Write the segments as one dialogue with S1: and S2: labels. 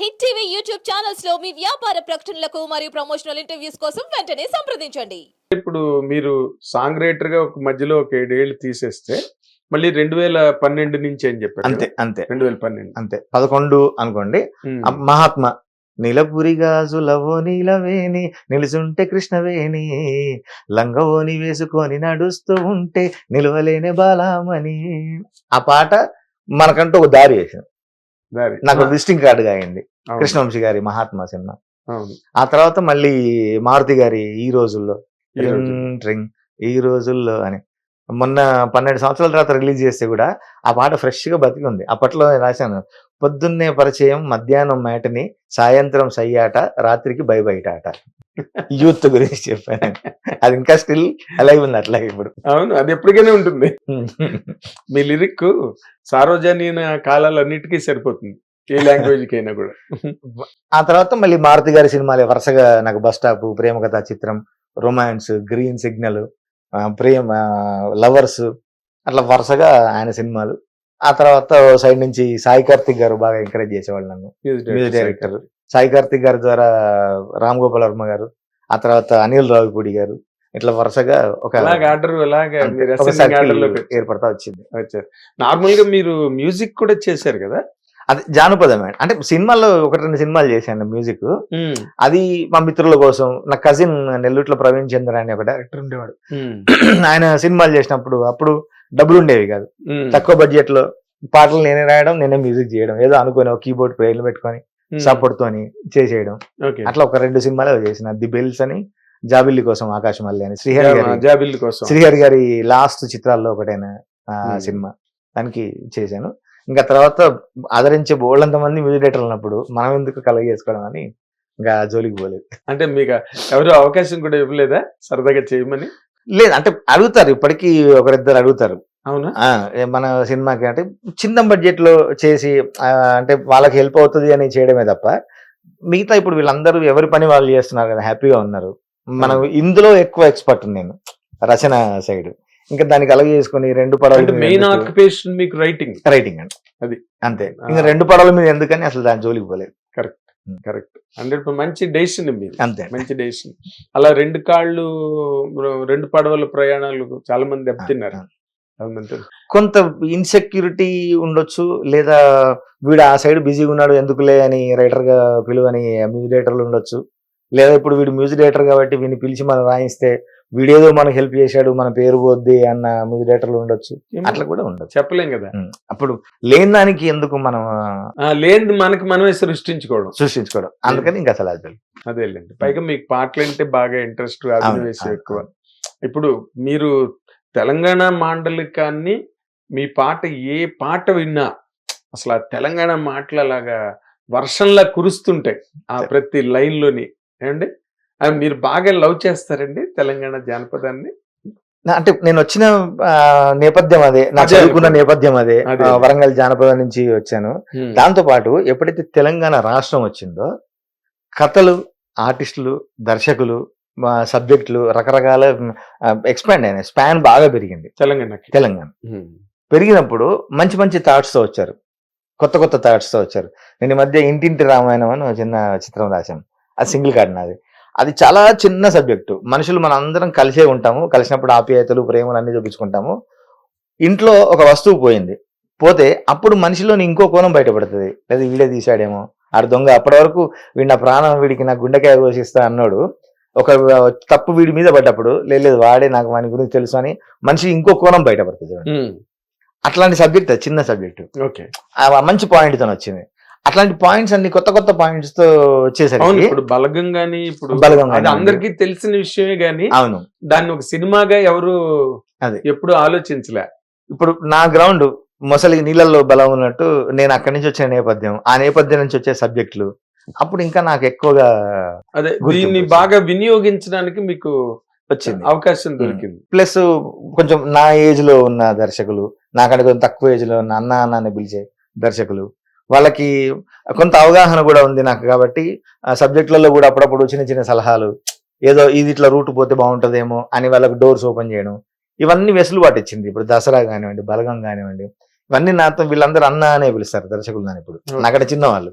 S1: Hit TV YouTube ఛానల్స్లో మీ వ్యాపార ప్రకటనలకు మరియు ప్రమోషనల్ ఇంటర్వ్యూస్ కోసం వెంటనే సంప్రదించండి.
S2: ఇప్పుడు మీరు సాంగ్ రైటర్గా ఒక మధ్యలో ఒక ఏడేళ్ళు తీసేస్తే మళ్ళీ రెండు వేల పన్నెండు నుంచి అని చెప్పారు
S3: అంతే అంతే.
S2: రెండు వేల పన్నెండు.
S3: అంతే. పదకొండు అనుకోండి. మహాత్మ నీలపురి గాజులవో నీలవేణి నిలుచుంటే కృష్ణవేణి లంగవోని వేసుకొని నడుస్తూ ఉంటే నిలవలేని బాలామణి. ఆ పాట మనకంటూ ఒక దారి వేసింది.
S2: దారి.
S3: నాకు విజిటింగ్ కార్డుగా అయింది కృష్ణవంశీ గారి మహాత్మా సినిమా. ఆ తర్వాత మళ్ళీ మారుతి గారి ఈ రోజుల్లో. రింగ్ ఈ రోజుల్లో అని. మొన్న పన్నెండు సంవత్సరాల తర్వాత రిలీజ్ చేస్తే కూడా ఆ పాట ఫ్రెష్గా బతికి ఉంది అప్పట్లో నేను రాశాను. పొద్దున్నే పరిచయం మధ్యాహ్నం మేటని సాయంత్రం సయ్యాట రాత్రికి బై బయట ఆట యూత్ గురించి చెప్పాను. అది ఇంకా స్టిల్ అలాగే ఉంది అట్లాగే ఇప్పుడు.
S2: అవును అది ఎప్పటికైనా ఉంటుంది. మీ లిరిక్ సార్వజనీన కాలాలన్నిటికీ సరిపోతుంది. ఏ లాంగ్వేజ్ కైనా కూడా
S3: ఆ తర్వాత మళ్ళీ మారుతి గారి సినిమాలే. వరుసగా నాకు బస్ స్టాప్ ప్రేమ కథా చిత్రం రొమాన్స్ గ్రీన్ సిగ్నల్ ప్రేమ లవర్స్ అట్లా వరుసగా ఆయన సినిమాలు. ఆ తర్వాత సైడ్ నుంచి సాయి కార్తిక్ గారు బాగా ఎంకరేజ్ చేసేవాళ్ళు నన్ను. Music director Sai Karthik. గారి ద్వారా రామ్ గోపాల్ వర్మ గారు ఆ తర్వాత అనిల్ రావిపూడి గారు ఇట్లా వరుసగా ఒక
S2: ఆర్డర్
S3: ఏర్పడతా వచ్చింది.
S2: నార్మల్గా మీరు మ్యూజిక్ కూడా చేశారు కదా?
S3: అది జానపదమే అంటే సినిమాల్లో ఒకటి రెండు సినిమాలు చేశాను మ్యూజిక్. అది మా మిత్రుల కోసం నా కజిన్ నెల్లూట్లో ప్రవీణ్ చంద్ర అనే ఒక డైరెక్టర్ ఉండేవాడు. ఆయన సినిమాలు చేసినప్పుడు అప్పుడు డబ్బులు ఉండేవి కాదు. తక్కువ బడ్జెట్లో పాటలు నేనే రాయడం నేనే మ్యూజిక్ చేయడం ఏదో అనుకుని ఒక కీబోర్డ్ ప్రేర్లు పెట్టుకొని సపోర్ట్ తోని చేసేయడం. అట్లా ఒక రెండు సినిమాలు చేసిన. ది బెల్స్ అని జాబిల్లి కోసం ఆకాశం మల్లి అని శ్రీహరి గారి
S2: జాబిల్ కోసం.
S3: శ్రీహరి గారి లాస్ట్ చిత్రాల్లో ఒకటైన. సినిమా. దానికి చేశాను. ఇంకా తర్వాత ఆదరించే బోళ్ళంత మంది మ్యూజిక్ డైరెక్టర్ ఉన్నప్పుడు మనం ఎందుకు కలగ చేసుకోవడం అని ఇంకా జోలికి పోలేదు.
S2: అంటే మీకు ఎవరు అవకాశం కూడా ఇవ్వలేదా? సరదాగా చేయమని?
S3: లేదు అంటే అడుగుతారు. ఇప్పటికీ ఒకరిద్దరు అడుగుతారు.
S2: అవునా?
S3: మన సినిమాకి అంటే చిన్న బడ్జెట్లో చేసి అంటే వాళ్ళకి హెల్ప్ అవుతుంది అని చేయడమే తప్ప మిగతా ఇప్పుడు వీళ్ళందరూ ఎవరి పని వాళ్ళు చేస్తున్నారు కదా హ్యాపీగా ఉన్నారు. మనం ఇందులో ఎక్కువ ఎక్స్పర్ట్ నేను రచన సైడ్. ఇంకా దానికి అలాగే చేసుకుని రెండు పడవలు
S2: మెయిన్ ఆక్యుపేషన్ మీకు రైటింగ్
S3: రైటింగ్ అండి.
S2: అది.
S3: అంతే. ఇంకా రెండు పడవల మీద ఎందుకని అసలు దాని జోలికి పోలేదు.
S2: కరెక్ట్ హండ్రెడ్ మంచి డెసిషన్ మీది.
S3: అంతే.
S2: మంచి డెసిషన్ అలా రెండు కాళ్ళు రెండు పడవల ప్రయాణాలు చాలా మంది దెబ్బతిన్నారు
S3: కొంత ఇన్సెక్యూరిటీ ఉండొచ్చు లేదా వీడు ఆ సైడ్ బిజీగా ఉన్నాడు ఎందుకులే అని రైటర్గా పిలువని మ్యూజిక్ డైరెక్టర్లు ఉండొచ్చు. లేదా ఇప్పుడు వీడు మ్యూజిక్ డైరెక్టర్ కాబట్టి వీడిని పిలిచి మనం రాయిస్తే వీడేదో మనకు హెల్ప్ చేశాడు మన పేరు పోద్ది అన్న డైరెక్టర్లు ఉండొచ్చు. అట్లా కూడా ఉండొచ్చు.
S2: చెప్పలేం కదా.
S3: అప్పుడు లేని దానికి ఎందుకు మనం
S2: లేనిది మనకి మనమే సృష్టించుకోవడం.
S3: సృష్టించుకోవడం. అందుకని ఇంకా అసలు అది.
S2: అదేలేండి. పైగా మీకు పాటలు అంటే బాగా ఇంట్రెస్ట్ అభినవేశం ఎక్కువ. ఇప్పుడు మీరు తెలంగాణ మాండలికాన్ని మీ పాట ఏ పాట విన్నా అసలు ఆ తెలంగాణ మాటలు అలాగా వర్షంలా కురుస్తుంటాయి ఆ ప్రతి లైన్లోని ఏమండి? మీరు బాగా లవ్ చేస్తారండి తెలంగాణ జానపదాన్ని?
S3: అంటే నేను వచ్చిన నేపథ్యం అదే. నా చదువుకున్న. నేపథ్యం అదే. వరంగల్ జానపదం నుంచి వచ్చాను. దాంతో పాటు ఎప్పుడైతే తెలంగాణ రాష్ట్రం వచ్చిందో కథలు ఆర్టిస్టులు దర్శకులు మా సబ్జెక్టులు రకరకాల ఎక్స్పాండ్ అయినాయి. స్పాన్ బాగా పెరిగింది. తెలంగాణ.
S2: ఉమ్.
S3: పెరిగినప్పుడు మంచి మంచి థాట్స్తో వచ్చారు. కొత్త కొత్త థాట్స్తో వచ్చారు. నేను ఈ మధ్య ఇంటింటి రామాయణం అని చిన్న చిత్రం రాశాను. అది సింగిల్ కార్డ్ నాది. అది చాలా చిన్న సబ్జెక్టు. మనుషులు మన అందరం కలిసే ఉంటాము. కలిసినప్పుడు ఆప్యాయతలు ప్రేమలు అన్ని చూపించుకుంటాము. ఇంట్లో ఒక వస్తువు పోయింది. పోతే అప్పుడు మనిషిలోని ఇంకో కోణం బయటపడుతుంది. లేదా వీడే తీశాడేమో. ఆడు దొంగ అప్పటి వరకు వీడి నా ప్రాణం వీడికి నా గుండెకాయ కోసిస్తా అన్నాడు. ఒక తప్పు వీడి మీద పడ్డప్పుడు "లేదు, వాడే నాకు వాని గురించి తెలుసు అని మనిషి ఇంకో కోణం బయటపడుతుంది. అట్లాంటి సబ్జెక్ట్ చిన్న సబ్జెక్టు.
S2: ఓకే.
S3: ఆ మంచి పాయింట్తో వచ్చింది అట్లాంటి పాయింట్స్ అన్ని కొత్త కొత్త పాయింట్స్తో
S2: అవును
S3: వచ్చేసరికి
S2: ఇప్పుడు బలగం గాని ఇప్పుడు
S3: బలగం
S2: అది. అందరికీ తెలిసిన విషయమే గాని
S3: అవును
S2: దాన్ని ఒక సినిమాగా ఎవరు
S3: అదే.
S2: ఎప్పుడు ఆలోచించలే
S3: ఇప్పుడు నా గ్రౌండ్ మొసలి నీళ్ళల్లో బలం ఉన్నట్టు నేను అక్కడి నుంచి వచ్చిన నేపథ్యం ఆ నేపథ్యం నుంచి వచ్చే సబ్జెక్టులు అప్పుడు ఇంకా నాకు ఎక్కువగా
S2: అదే దీన్ని. బాగా వినియోగించడానికి మీకు
S3: వచ్చింది
S2: అవకాశం దొరికింది
S3: ప్లస్ కొంచెం నా ఏజ్లో ఉన్న దర్శకులు నాకంటే కొంచెం తక్కువ ఏజ్లో ఉన్న అన్న అన్న అని పిలిచే దర్శకులు వాళ్ళకి కొంత అవగాహన కూడా ఉంది నాకు కాబట్టి ఆ సబ్జెక్టులలో కూడా అప్పుడప్పుడు చిన్న చిన్న సలహాలు ఏదో ఇది ఇట్లా రూట్ పోతే బాగుంటుందేమో అని వాళ్ళకి డోర్స్ ఓపెన్ చేయడం ఇవన్నీ వెసులుబాటు ఇచ్చింది. ఇప్పుడు దసరా కానివ్వండి బలగం కానివ్వండి ఇవన్నీ నాతో వీళ్ళందరూ అన్న అనే పిలుస్తారు దర్శకులు నన్ను ఇప్పుడు. నాకంటే చిన్నవాళ్ళు.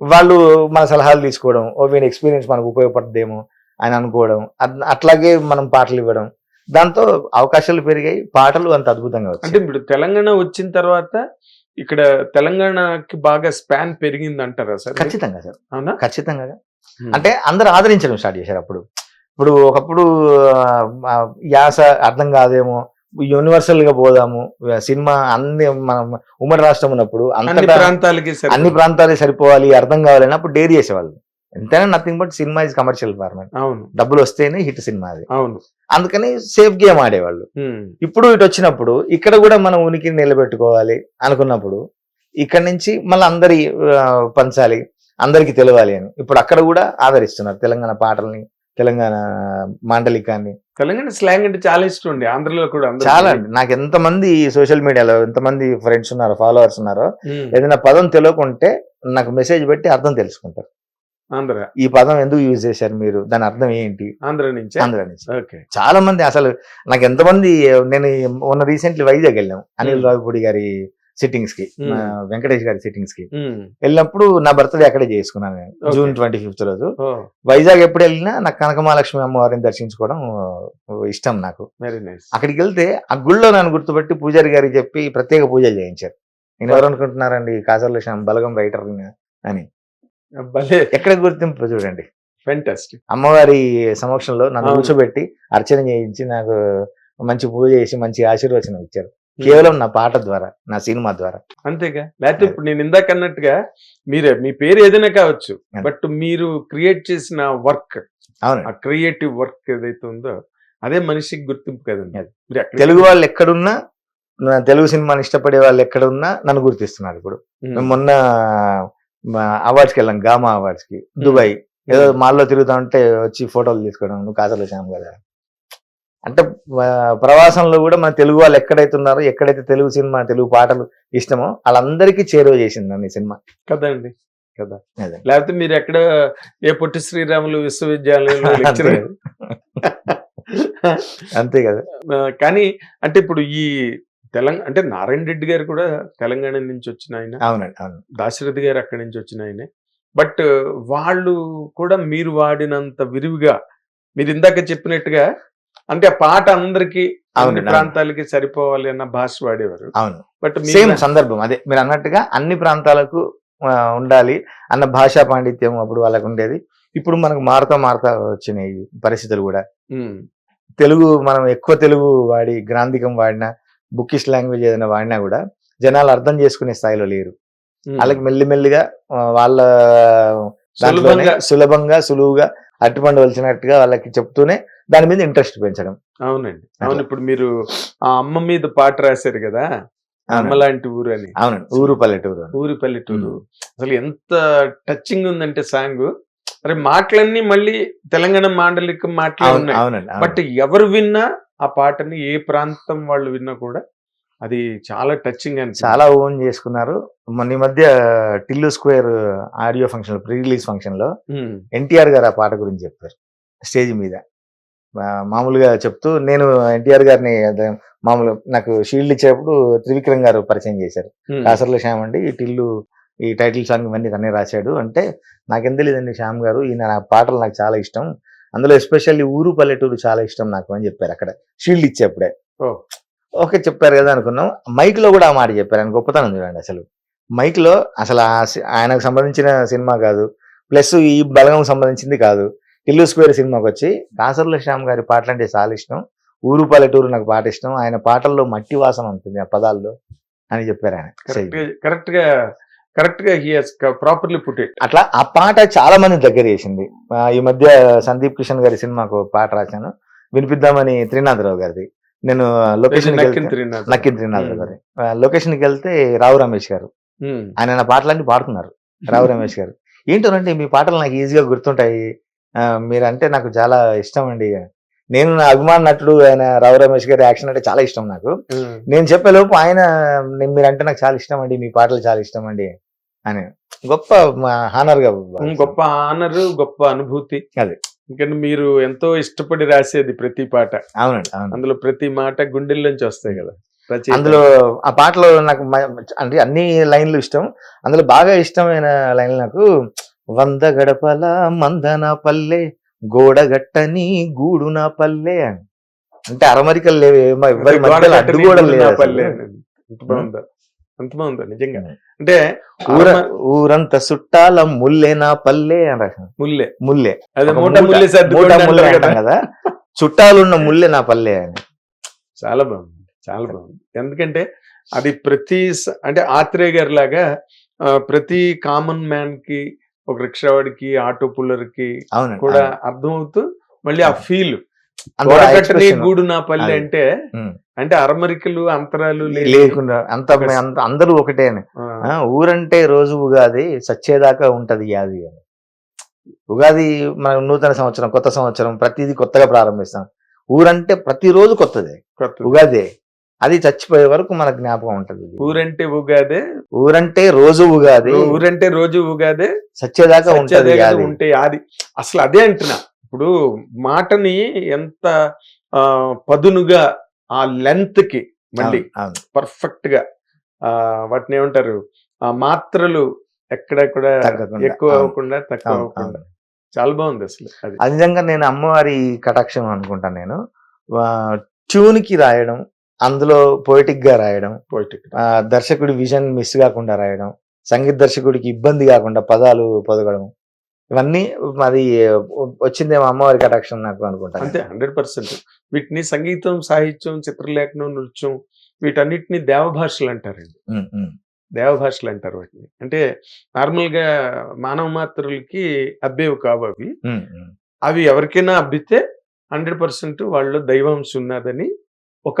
S3: వాళ్ళు మన సలహాలు తీసుకోవడం ఓ వీని ఎక్స్పీరియన్స్ మనకు ఉపయోగపడుతుందేమో అని అనుకోవడం అట్- అట్లాగే మనం పాటలు ఇవ్వడం దాంతో అవకాశాలు పెరిగాయి పాటలు అంత అద్భుతంగా
S2: అంటే ఇప్పుడు తెలంగాణ వచ్చిన తర్వాత ఇక్కడ తెలంగాణకి బాగా స్పాన్ పెరిగింది అంటారా సార్?
S3: ఖచ్చితంగా సార్.
S2: అవునా?
S3: ఖచ్చితంగా. అంటే అందరూ ఆదరించడం స్టార్ట్ చేశారు అప్పుడు. ఇప్పుడు ఒకప్పుడు యాస అర్థం కాదేమో యూనివర్సల్గా పోదాము సినిమా అన్ని మనం ఉమ్మడి రాష్ట్రం ఉన్నప్పుడు
S2: అన్ని ప్రాంతాలకి.
S3: అన్ని ప్రాంతాలే సరిపోవాలి అర్థం కావాలని అప్పుడు డేర్ చేసేవాళ్ళు. ఎంతైనా nothing but cinema is commercial format
S2: అవును.
S3: డబ్బులు వస్తేనే హిట్ సినిమా అది.
S2: అవును.
S3: అందుకని సేఫ్ గేమ్ ఆడేవాళ్ళు. ఇప్పుడు ఇటు వచ్చినప్పుడు ఇక్కడ కూడా మనం ఉనికిని నిలబెట్టుకోవాలి అనుకున్నప్పుడు ఇక్కడ నుంచి మళ్ళీ అందరి పంచాలి అందరికి తెలవాలి అని. ఇప్పుడు అక్కడ కూడా ఆదరిస్తున్నారు తెలంగాణ పాటల్ని తెలంగాణ మాండలికాన్ని.
S2: తెలంగాణ స్లాంగ్ అంటే చాలా ఇష్టం అండి. ఆంధ్రలో కూడా.
S3: చాలా అండి. నాకు ఎంతమంది సోషల్ మీడియాలో ఎంతమంది ఫ్రెండ్స్ ఉన్నారో ఫాలోవర్స్ ఉన్నారో. ఏదైనా పదం తెలియకుంటే నాకు మెసేజ్ పెట్టి అర్థం తెలుసుకుంటారు.
S2: ఆంధ్ర.
S3: ఈ పదం ఎందుకు యూజ్ చేశారు మీరు? దాని అర్థం ఏంటి?
S2: ఆంధ్ర నుంచి?
S3: ఆంధ్ర నుంచి.
S2: ఓకే.
S3: చాలా మంది అసలు నాకు ఎంతమంది నేను మొన్న రీసెంట్లీ వైజాగ్ వెళ్ళాం అనిల్. రావిపూడి గారి సిట్టింగ్స్కి వెంకటేష్ గారి
S2: సిట్టింగ్స్కి.
S3: వెళ్ళినప్పుడు నా బర్త్డే అక్కడే చేసుకున్నాను నేను. జూన్ ట్వంటీ ఫిఫ్త్ రోజు. వైజాగ్ ఎప్పుడు వెళ్ళినా నాకు కనకమహాలక్ష్మి అమ్మవారిని దర్శించుకోవడం ఇష్టం నాకు. అక్కడికి వెళ్తే ఆ గుళ్ళో నన్ను గుర్తుపెట్టి పూజారి గారికి చెప్పి ప్రత్యేక పూజలు చేయించారు. నేను ఎవరు అనుకుంటున్నారండి? కాసర్ల శ్యామ్ బలగం రైటర్ అని. ఎక్కడ గుర్తింపు చూడండి.
S2: ఫెంటాస్టిక్
S3: అమ్మవారి సమక్షంలో నన్ను. కూర్చోబెట్టి అర్చన చేయించి నాకు మంచి పూజ చేసి మంచి ఆశీర్వచనం ఇచ్చారు. కేవలం నా పాట ద్వారా నా సినిమా ద్వారా.
S2: అంతేగా? లేకపోతే ఇప్పుడు నేను ఇందాక అన్నట్టుగా మీరే మీ పేరు ఏదైనా కావచ్చు. బట్ మీరు క్రియేట్ చేసిన వర్క్
S3: అవును
S2: ఆ క్రియేటివ్ వర్క్ ఏదైతే ఉందో అదే మనిషికి గుర్తింపు కదండి.
S3: తెలుగు వాళ్ళు ఎక్కడున్నా తెలుగు సినిమాని ఇష్టపడే వాళ్ళు ఎక్కడున్నా నన్ను గుర్తిస్తున్నారు ఇప్పుడు. మేము మొన్న అవార్డ్స్కి వెళ్ళాం గామా అవార్డ్స్కి. దుబాయ్ ఏదో మాల్లో తిరుగుతా ఉంటే వచ్చి ఫోటోలు తీసుకోవడం నువ్వు కాసర్ల శ్యామ్ కదా అంటే ప్రవాసంలో కూడా మన తెలుగు వాళ్ళు ఎక్కడైతే ఉన్నారో ఎక్కడైతే తెలుగు సినిమా తెలుగు పాటలు ఇష్టమో వాళ్ళందరికీ చేరువ చేసింది నన్ను ఈ సినిమా.
S2: కదండి కదా. లేకపోతే మీరు ఎక్కడ ఏ పొట్టి శ్రీరాములు విశ్వవిద్యాలయంలో lecturer?
S3: అంతే. కదా.
S2: కానీ అంటే ఇప్పుడు ఈ తెలంగాణ అంటే నారాయణ రెడ్డి గారు కూడా తెలంగాణ నుంచి వచ్చిన ఆయన.
S3: అవునండి అవును.
S2: దాశరథి గారు అక్కడి నుంచి వచ్చిన ఆయనే. బట్ వాళ్ళు కూడా మీరు వాడినంత విరివిగా మీరు ఇందాక చెప్పినట్టుగా అంటే ఆ పాట అందరికి అన్ని. ప్రాంతాలకి సరిపోవాలి అన్న భాష వాడేవారు.
S3: అవును.
S2: బట్
S3: సేమ్ సందర్భం అదే మీరు అన్నట్టుగా అన్ని ప్రాంతాలకు ఉండాలి అన్న భాషా పాండిత్యం అప్పుడు వాళ్ళకు ఉండేది. ఇప్పుడు మనకు మారుతా మారుతా వచ్చినాయి పరిస్థితులు కూడా. తెలుగు మనం ఎక్కువ తెలుగు వాడి గ్రాంధికం వాడినా బుక్కిష్ లాంగ్వేజ్ ఏదైనా వాడినా కూడా జనాలు అర్థం చేసుకునే స్థాయిలో లేరు. వాళ్ళకి మెల్లిమెల్లిగా వాళ్ళ దాంట్లోనే
S2: సులభంగా.
S3: సులువుగా అట్టుపండు వలిచినట్టుగా వాళ్ళకి చెప్తూనే దాని మీద ఇంట్రెస్ట్ పెంచడం.
S2: అవునండి. అవును ఇప్పుడు మీరు ఆ అమ్మ మీద పాట రాశారు కదా? అమ్మ
S3: అవునండి
S2: లాంటి ఊరు అని.
S3: అవునండి. ఊరు పల్లెటూరు
S2: ఊరి పల్లెటూరు. అసలు ఎంత టచింగ్ ఉందంటే సాంగ్. మరి మాటలన్నీ మళ్ళీ తెలంగాణ మాండలిక మాటలే ఉన్నాయి.
S3: అవునండి అవును.
S2: బట్ ఎవరు విన్నా ఆ పాటని ఏ ప్రాంతం వాళ్ళు విన్నా కూడా అది చాలా టచింగ్ అని
S3: చాలా ఓన్ చేసుకున్నారు. మొన్న ఈ మధ్య Tillu square audio function pre release ఫంక్షన్లో ఎన్టీఆర్ గారు ఆ పాట గురించి చెప్పారు స్టేజ్ మీద. మామూలుగా చెప్తూ నేను ఎన్టీఆర్ గారిని మామూలు నాకు షీల్డ్ ఇచ్చేటప్పుడు త్రివిక్రమ్ గారు పరిచయం చేశారు. కాసర్ల శ్యామ్ అండి ఈ టిల్లు ఈ టైటిల్ సాంగ్ ఇవన్నీ తనే రాశాడు. అంటే నాకెంత తెలియదండి శ్యామ్ గారు ఈయన పాటలు నాకు చాలా ఇష్టం. అందులో ఎస్పెషల్లీ ఊరు పల్లెటూరు చాలా ఇష్టం నాకు అని చెప్పారు అక్కడ. షీల్డ్ ఇచ్చేప్పుడే. ఓకే చెప్పారు కదా అనుకున్నాం. మైక్లో కూడా ఆ మాట చెప్పారు. ఆయన గొప్పతనం చూడండి అసలు. మైక్లో అసలు ఆయనకు సంబంధించిన సినిమా కాదు. ప్లస్ ఈ బలగం సంబంధించింది కాదు. టిల్లు స్క్వేర్ సినిమాకి వచ్చి కాసర్ల శ్యామ్ గారి పాటలు అంటే చాలా ఇష్టం. ఊరు పల్లెటూరు నాకు పాట ఇష్టం. ఆయన పాటల్లో మట్టి వాసన ఉంటుంది ఆ పదాల్లో అని చెప్పారు ఆయన.
S2: కరెక్ట్గా కరెక్ట్గా హీ ప్రాపర్లీ పుట్ ఇట్
S3: అట్లా ఆ పాట చాలా మంది దగ్గర చేసింది. ఈ మధ్య సందీప్ కిషన్ గారి సినిమాకు పాట రాశాను. వినిపిద్దామని త్రినాథరావు గారిది. నేను లొకేషన్
S2: నక్కిన త్రినాథ్.
S3: నక్కిన్ త్రినాథరావు.
S2: Hmm.
S3: గారి. లొకేషన్కి వెళ్తే రావు రమేష్ గారు.
S2: ఉమ్.
S3: ఆయన నా పాటలన్నీ పాడుతున్నారు. రావు రమేష్ గారు. ఏంటోనంటే మీ పాటలు నాకు ఈజీగా గుర్తుంటాయి. మీరంటే నాకు చాలా ఇష్టం అండి. నేను నా అభిమాన నటుడు ఆయన రావు రమేష్ గారి యాక్షన్ అంటే చాలా ఇష్టం నాకు. నేను చెప్పే లోపు ఆయన "నేను- మీరంటే నాకు చాలా ఇష్టం అండి మీ పాటలు చాలా ఇష్టం అండి అని. గొప్ప
S2: హానర్గా గొప్ప ఆనర్ గొప్ప అనుభూతి.
S3: అదే.
S2: ఎందుకంటే మీరు ఎంతో ఇష్టపడి రాసేది ప్రతి పాట.
S3: అవునండి అవును.
S2: అందులో ప్రతి మాట గుండెల్లోంచి వస్తాయి కదా.
S3: అందులో ఆ పాటలో నాకు అంటే అన్ని లైన్లు ఇష్టం. అందులో బాగా ఇష్టమైన లైన్లు నాకు వంద గడపల మందన పల్లె గోడగట్టని గూడు నా పల్లె అని. అంటే అరమరికలు లేవు.
S2: ఎంత బాగుందో నిజంగా. అంటే
S3: ఊర ఊరంత చుట్టాల ముల్లే నా పల్లె అని
S2: ముల్లే.
S3: ముల్లే.
S2: అదే
S3: ఒక
S2: మూట
S3: మూట-
S2: ముల్లే
S3: మూట
S2: సర్దుకోండి
S3: ముల్లే
S2: అంటారు
S3: అంటాం
S2: కదా.
S3: చుట్టాలున్న ముల్లే నా పల్లె అని.
S2: చాలా బాగుంది చాలా బాగుంది. ఎందుకంటే అది ప్రతి అంటే ఆత్రేయ గారి లాగా ప్రతి కామన్ మ్యాన్కి ఒక రిక్షావాడికి ఆటో పుల్లర్కి
S3: అవునండి
S2: కూడా. అర్థమవుతూ మళ్ళీ ఆ ఫీల్ గోడకట్టని గూడు నా పల్లె. అంటే. అంటే అరమరికలు అంతరాలు
S3: లేకుండా అంత అందరూ ఒకటే ఊరంటే రోజు ఉగాది సచ్చేదాకా ఉంటది యాది అని ఉగాది మన నూతన సంవత్సరం కొత్త సంవత్సరం ప్రతిదీ కొత్తగా ప్రారంభిస్తాం ఊరంటే ప్రతిరోజు కొత్తది. ఉగాది అది చచ్చిపోయే వరకు మన జ్ఞాపకం ఉంటది.
S2: ఊరంటే ఉగాదే
S3: ఊరంటే రోజు ఉగాది
S2: ఊరంటే రోజు ఉగాదే
S3: సచ్చేదాకా ఉంటది
S2: ఉంటే అది అసలు అదే అంటున్నా ఇప్పుడు మాటని ఎంత పదునుగా ఆ లెంత్కి మళ్ళీ. పర్ఫెక్ట్గా ఆ వాటిని ఏమంటారు ఆ మాత్రలు ఎక్కడ కూడా. ఎక్కువ. అవ్వకుండా తక్కువ అవ్వకుండా. చాలా బాగుంది అసలు అది
S3: నిజంగా నేను అమ్మవారి కటాక్షం అనుకుంటాను నేను ట్యూన్కి రాయడం అందులో పోయిటిక్గా రాయడం
S2: పోయిటిక్
S3: ఆ, దర్శకుడి విజన్ మిస్ కాకుండా రాయడం సంగీత దర్శకుడికి ఇబ్బంది కాకుండా పదాలు పొదగడం ఇవన్నీ అది వచ్చిందేమో అమ్మవారి కటాక్షం నాకు అనుకుంటాను.
S2: అంతే హండ్రెడ్ పర్సెంట్. వీటిని సంగీతం సాహిత్యం చిత్రలేఖనం నృత్యం వీటన్నిటిని దేవభాషలు అంటారండి. దేవభాషలు అంటారు వాటిని. అంటే నార్మల్గా మానవ మాత్రులకి అబ్బేవి కావు అవి. అవి ఎవరికైనా అబ్బితే హండ్రెడ్ పర్సెంట్ వాళ్ళు దైవాంశం ఉన్నదని ఒక